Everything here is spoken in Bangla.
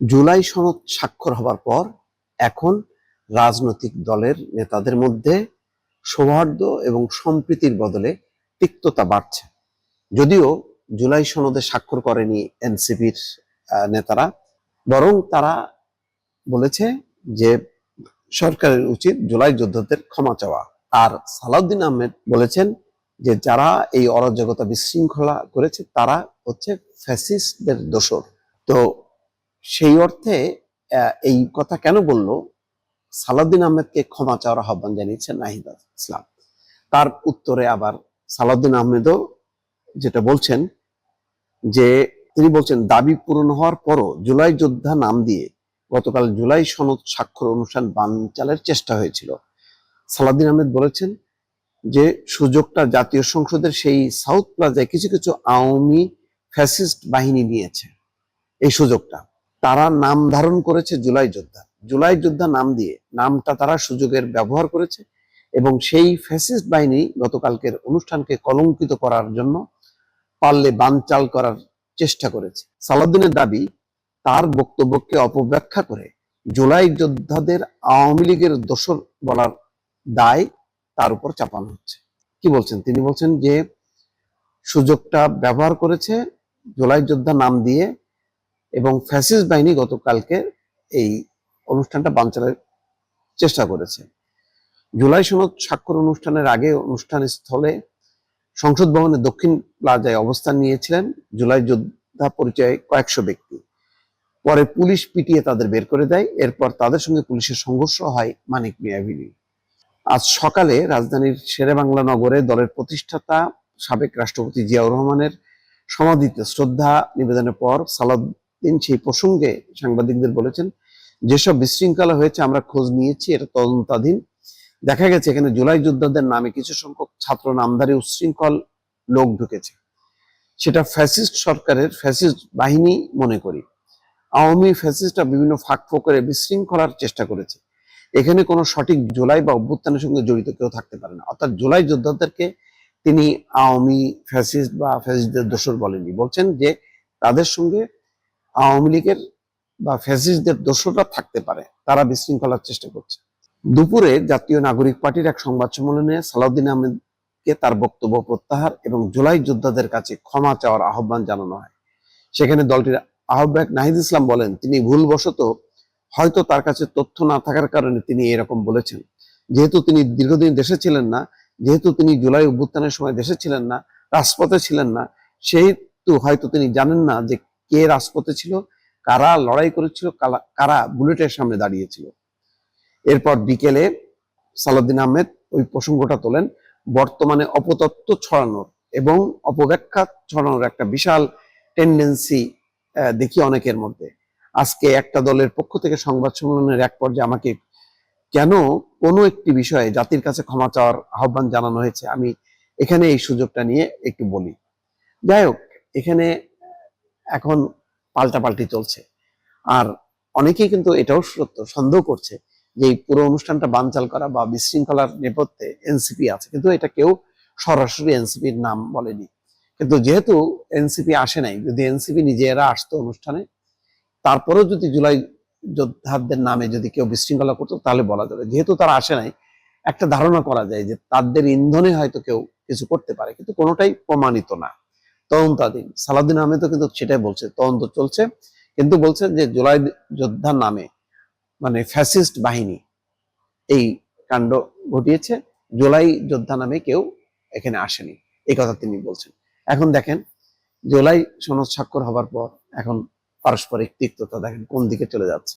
জুলাই সনদ স্বাক্ষর হবার পর এখন রাজনৈতিক দলের নেতাদের মধ্যে সৌহার্দ্য এবং সম্প্রীতির বদলে তিক্ততা বাড়ছে। যদিও জুলাই সনদে স্বাক্ষর করেনি এনসিপির নেতারা, বরং তারা বলেছে যে সরকারের উচিত জুলাই যোদ্ধাদের ক্ষমা চাওয়া। আর সালাউদ্দিন আহমেদ বলেছেন যে যারা এই অরাজকতা বিশৃঙ্খলা করেছে তারা হচ্ছে ফ্যাসিস্টদের দোষর। তো সেই অর্থে এই কথা কেন বলল? সালাউদ্দিন আহমেদকে ক্ষমা চাওয়ার আহ্বান জানিয়েছেন নাহিদ ইসলাম। তার উত্তরে আবার সালাউদ্দিন আহমেদও যেটা বলছেন যে, তিনি বলছেন, দাবি পূরণ হওয়ার পরও জুলাই যোদ্ধা নাম দিয়ে গতকাল জুলাই সনদ স্বাক্ষর অনুষ্ঠান বানচালের চেষ্টা হয়েছিল। সালাউদ্দিন আহমেদ বলেছেন যে, সুযোগটা জাতীয় সংসদের সেই সাউথ প্লাজায় কিছু কিছু আওয়ামী ফ্যাসিস্ট বাহিনী নিয়েছে। এই সুযোগটা তারা নাম ধারণ করেছে জুলাই যোদ্ধা। জুলাই যোদ্ধা নাম দিয়ে নামটা তারা সুযোগের ব্যবহার করেছে এবং সেই ফ্যাসিস্ট বাহিনী গতকালকের অনুষ্ঠানকে কলঙ্কিত করার জন্য পারলে বানচাল করার চেষ্টা করেছে। সালাউদ্দিনের দাবি, তার বক্তব্যকে অপব্যাখ্যা করে জুলাই যোদ্ধাদের আওয়ামী লীগের দোষর বলার দায় তার উপর চাপানো হচ্ছে। কি বলছেন? তিনি বলছেন যে, সুযোগটা ব্যবহার করেছে জুলাই যোদ্ধা নাম দিয়ে এবং ফ্যাসিস্ট বাহিনী গতকালকে এই অনুষ্ঠানটা বানচালের চেষ্টা করেছে। জুলাই সনদ স্বাক্ষর অনুষ্ঠানের আগে অনুষ্ঠান স্থলে সংসদ ভবনের দক্ষিণ প্লাজায় অবস্থান নিয়েছিলেন জুলাই যোদ্ধা পরিচয়ে কয়েকশো ব্যক্তি। পরে পুলিশ পিটিয়ে তাদের বের করে দেয়, এরপর তাদের সঙ্গে পুলিশের সংঘর্ষ হয় মানিক মিয়াভিলি আজ সকালে রাজধানীর শেরেবাংলা নগরে দলের প্রতিষ্ঠাতা সাবেক রাষ্ট্রপতি জিয়াউর রহমানের সমাধিতে শ্রদ্ধা নিবেদনের পর সালাউদ্দিন সেই প্রসঙ্গে সাংবাদিকদের বলেছেন, যেসব বিশৃঙ্খলা হয়েছে আমরা খোঁজ নিয়েছি, এটা তদন্তাধীন। দেখা গেছে এখানে জুলাই যোদ্ধাদের নামে কিছু সংখ্যক ছাত্র নামধারী উচ্ছৃঙ্খল লোক ঢুকেছে। সেটা ফ্যাসিস্ট সরকারের ফ্যাসিস্ট বাহিনী মনে করি। আওয়ামী ফ্যাসিস্টরা বিভিন্ন ফাঁক ফোকরে বিশৃঙ্খলার চেষ্টা করেছে। এখানে কোনো সঠিক জুলাই বা অভ্যুত্থানের সঙ্গে জড়িত কেউ থাকতে পারে না। অর্থাৎ জুলাই যোদ্ধাদেরকে তিনি আওয়ামী ফ্যাসিস্ট বা ফ্যাসিস্টদের দোষর বলেনি বলছেন যে তাদের সঙ্গে আওয়ামী লীগের বা ফ্যাসিস্টদের দোষররা থাকতে পারে, তারা বিশৃঙ্খলার চেষ্টা করছে। দুপুরে জাতীয় নাগরিক পার্টির এক সংবাদ সম্মেলনে সালাউদ্দিন আহমেদকে তার বক্তব্য প্রত্যাহার এবং জুলাই যোদ্ধাদের কাছে ক্ষমা চাওয়ার আহ্বান জানানো হয়। সেখানে দলটির আহ্বায়ক নাহিদ ইসলাম বলেন, তিনি ভুলবশত হয়তো তার কাছে তথ্য না থাকার কারণে তিনি এরকম বলেছেন। যেহেতু তিনি দীর্ঘদিন দেশে ছিলেন না, যেহেতু তিনি জুলাই অভ্যুত্থানের সময় দেশে ছিলেন না, রাজপথে ছিলেন না, সেহেতু হয়তো তিনি জানেন না যে কে রাজপথে ছিল, কারা লড়াই করেছিল কারা বুলেটের সামনে দাঁড়িয়েছিল। এরপর বিকেলে সালাউদ্দিন আহমেদ ওই প্রসঙ্গটা তোলেন, বর্তমানে অপতত্ত্ব ছড়ানোর এবং অপব্যাখ্যা ছড়ানোর একটা বিশাল টেন্ডেন্সি দেখি অনেকের মধ্যে। আজকে একটা দলের পক্ষ থেকে সংবাদ সম্মেলনের এক পর্যায়ে আমাকে কেন কোনো একটি বিষয়ে জাতির কাছে ক্ষমা চাওয়ার আহ্বান জানানো হয়েছে, আমি এখানে এই সুযোগটা নিয়ে একটু বলি। যাই হোক, এখানে এখন পাল্টাপাল্টি চলছে। আর অনেকেই কিন্তু এটাও সত্য, সন্দেহ করছে যে এই পুরো অনুষ্ঠানটা বানচাল করা বা বিশৃঙ্খলার নেপথ্যে এনসিপি আছে। কিন্তু এটা কেউ সরাসরি এনসিপির নাম বলেনি। কিন্তু যেহেতু এনসিপি আসে নাই, যদি এনসিপি নিজেরা আসতো অনুষ্ঠানে, তারপরেও যদি জুলাই যোদ্ধাদের নামে যদি কেউ বিশৃঙ্খলা করতো, তাহলে বলা যাবে। যেহেতু তারা আসে নাই, একটা ধারণা করা যায় যে তাদের ইন্ধনে হয়তো কেউ কিছু করতে পারে, কিন্তু কোনোটাই প্রমাণিত না। তদন্তাধীন সালাউদ্দিন আহমেদও কিন্তু সেটাই বলছে, তদন্ত চলছে। কিন্তু বলছে যে জুলাই যোদ্ধার নামে মানে ফ্যাসিস্ট বাহিনী এই কাণ্ড ঘটিয়েছে। জুলাই যোদ্ধা নামে কেউ এখানে আসেনি, এই কথা তিনি বলছেন। এখন দেখেন, জুলাই সনদ স্বাক্ষর হবার পর এখন পারস্পরিক তিক্ততা দেখেন কোন দিকে চলে যাচ্ছে।